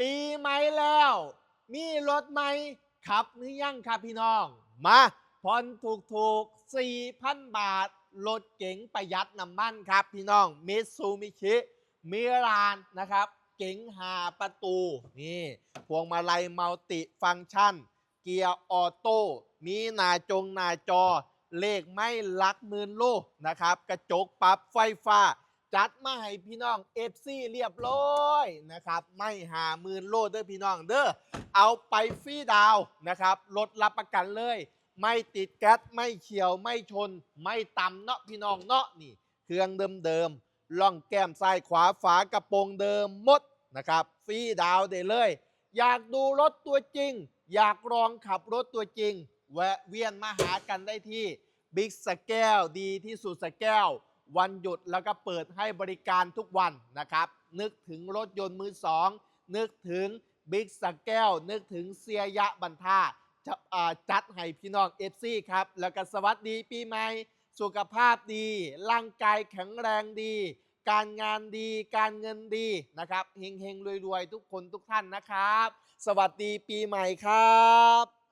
ปีใหม่แล้ว มีรถใหมขับหรือยังครับพี่น้อง มาผ่อนถูกถูกๆ4,000 บาท รถเก๋งประหยัดน้ำมันครับพี่น้องมิซูมิชิมิรานนะครับ เก๋งหาประตู นี่พวงมาลัยมัลติฟังก์ชัน เกียร์ออโต้ มีหน้าจงหน้าจอ เลขไม่ลักหมื่นโลนะครับ กระจกปรับไฟฟ้า จัดมาให้พี่น้องเอฟซีเรียบร้อยนะครับ ไม่หาหมื่นโลดเด้อพี่น้องเด้อเอาไปฟรีดาวนะครับรถรับประกันเลย ไม่ติดแก๊สไม่เฉียวไม่ชน ไม่ต่ำเนาะพี่น้องเนาะนี่ เครื่องเดิมๆล่องแก้มซ้ายขวาฝากระโปรงเดิมหมดนะครับฟรีดาวน์ได้เลย อยากดูรถตัวจริง อยากลองขับรถตัวจริง แวะเวียนมาหากันได้ที่บิ๊กสแกลดีที่สุดสแกล วันหยุดแล้วก็เปิดให้บริการทุกวันนะครับ นึกถึงรถยนต์มือสองนึกถึงบิ๊กสแกลนึกถึงเสียยะบันทาจะอ่าจัดให้พี่น้องเอฟซีครับ แล้วก็สวัสดีปีใหม่ สุขภาพดี ร่างกายแข็งแรงดี การงานดี การเงินดีนะครับเฮงๆรวยๆทุกคนทุกท่านนะครับ สวัสดีปีใหม่ครับ